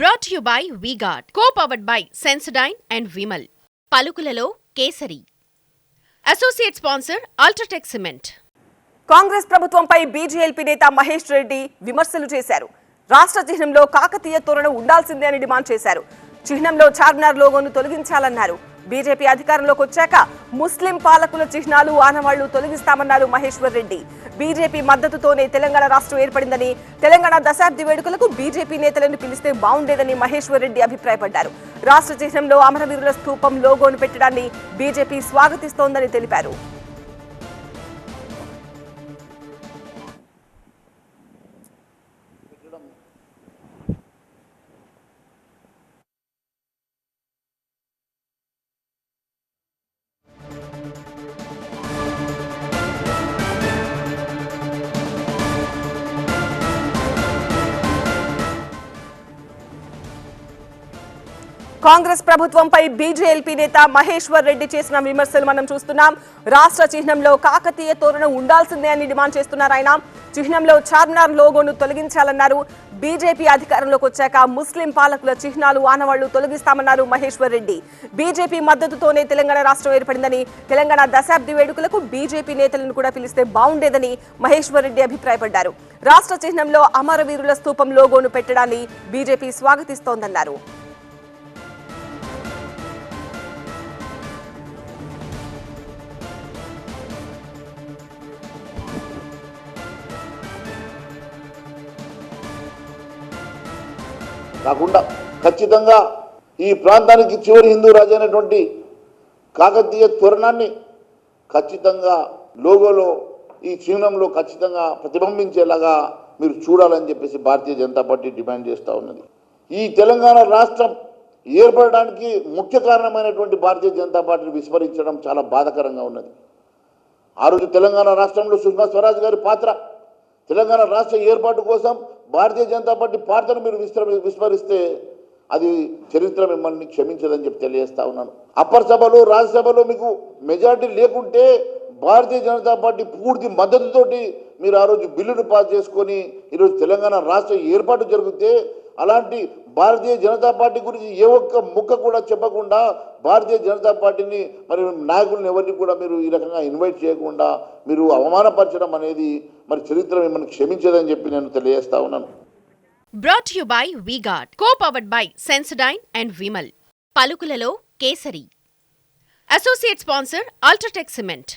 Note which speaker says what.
Speaker 1: Brought you by VGuard co powered by Sensodyne and Vimal పలుకులలో Kesari. Associate sponsor UltraTech cement
Speaker 2: Congress ప్రభుత్వంపై BJLP నేత మహేష్ రెడ్డి విమర్శలు చేశారు. రాష్ట్ర చిహ్నంలో కాకతీయ తోరణం ఉండాల్సిందే అని డిమాండ్ చేశారు. చిహ్నంలో చార్మినార్ లోగోను తొలగించాలన్నారు. బీజేపీ అధికారంలోకి వచ్చాక ముస్లిం పాలకుల చిహ్నాలు ఆనవాళ్ళు తొలగిస్తామన్నారు మహేశ్వర్ రెడ్డి. బీజేపీ మద్దతుతోనే తెలంగాణ రాష్ట్రం ఏర్పడిందని తెలంగాణ దశాబ్ది వేడుకలకు బీజేపీ నేతలను పిలిస్తే బాగుండేదని మహేశ్వర్ రెడ్డి అభిప్రాయపడ్డారు. రాష్ట్ర చిహ్నంలో అమరవీరుల స్థూపం లోగోను పెట్టడాన్ని బీజేపీ స్వాగతిస్తోందని తెలిపారు. కాంగ్రెస్ ప్రభుత్వంపై బీజేఎల్పీ నేత మహేశ్వర్ రెడ్డి చేసిన విమర్శలు మనం చూస్తున్నాం. రాష్ట్ర చిహ్నంలో కాకతీయ తోరణం ఉండాల్సిందే అని డిమాండ్ చేస్తున్నారు ఆయన. చిహ్నంలో చార్మినార్ లోగోను తొలగించాలన్నారు. బీజేపీ అధికారంలోకి వచ్చాక ముస్లిం పాలకుల చిహ్నాలు ఆనవాళ్ళు తొలగిస్తామన్నారు మహేశ్వర్ రెడ్డి. బీజేపీ మద్దతుతోనే తెలంగాణ రాష్ట్రం ఏర్పడిందని తెలంగాణ దశాబ్ది వేడుకలకు బీజేపీ నేతలను కూడా పిలిస్తే బాగుండేదని మహేశ్వర్ రెడ్డి అభిప్రాయపడ్డారు. రాష్ట్ర చిహ్నంలో అమరవీరుల స్థూపం లోగోను పెట్టడాన్ని బీజేపీ స్వాగతిస్తోందన్నారు.
Speaker 3: కాకుండా ఖచ్చితంగా ఈ ప్రాంతానికి చివరి హిందూ రాజు అయినటువంటి కాకతీయ తోరణాన్ని ఖచ్చితంగా లోగోలో ఈ చిహ్నంలో ఖచ్చితంగా ప్రతిబింబించేలాగా మీరు చూడాలని చెప్పేసి భారతీయ జనతా పార్టీ డిమాండ్ చేస్తూ ఉన్నది. ఈ తెలంగాణ రాష్ట్రం ఏర్పడడానికి ముఖ్య కారణమైనటువంటి భారతీయ జనతా పార్టీని విస్మరించడం చాలా బాధాకరంగా ఉన్నది. ఆ రోజు తెలంగాణ రాష్ట్రంలో సుష్మా స్వరాజ్ గారి పాత్ర తెలంగాణ రాష్ట్ర ఏర్పాటు కోసం భారతీయ జనతా పార్టీ పార్టీని మీరు విస్మర విస్మరిస్తే అది చరిత్ర మిమ్మల్ని క్షమించదని చెప్పి తెలియజేస్తా ఉన్నాను. అప్పర్ సభలో రాజ్యసభలో మీకు మెజారిటీ లేకుంటే భారతీయ జనతా పార్టీ పూర్తి మద్దతుతోటి మీరు ఆ రోజు బిల్లును పాస్ చేసుకొని ఈరోజు తెలంగాణ రాష్ట్ర ఏర్పాటు జరిగితే అలాంటి భారతీయ జనతా పార్టీ గురించి ఏ ఒక్క ముక్క కూడా చెప్పకుండా భారతీయ జనతా పార్టీని మరి నాయకులను ఎవరిని కూడా మీరు ఈ రకంగా ఇన్వైట్ చేయకుండా మీరు అవమానపరచడం అనేది మరి చరిత్ర మిమ్మల్ని క్షమించదని చెప్పి నేను తెలియజేస్తా ఉన్నాను.
Speaker 1: Brought you by VGuard co powered by Sensodyne and Vimal పలుకులలో Kesari. Associate sponsor UltraTech cement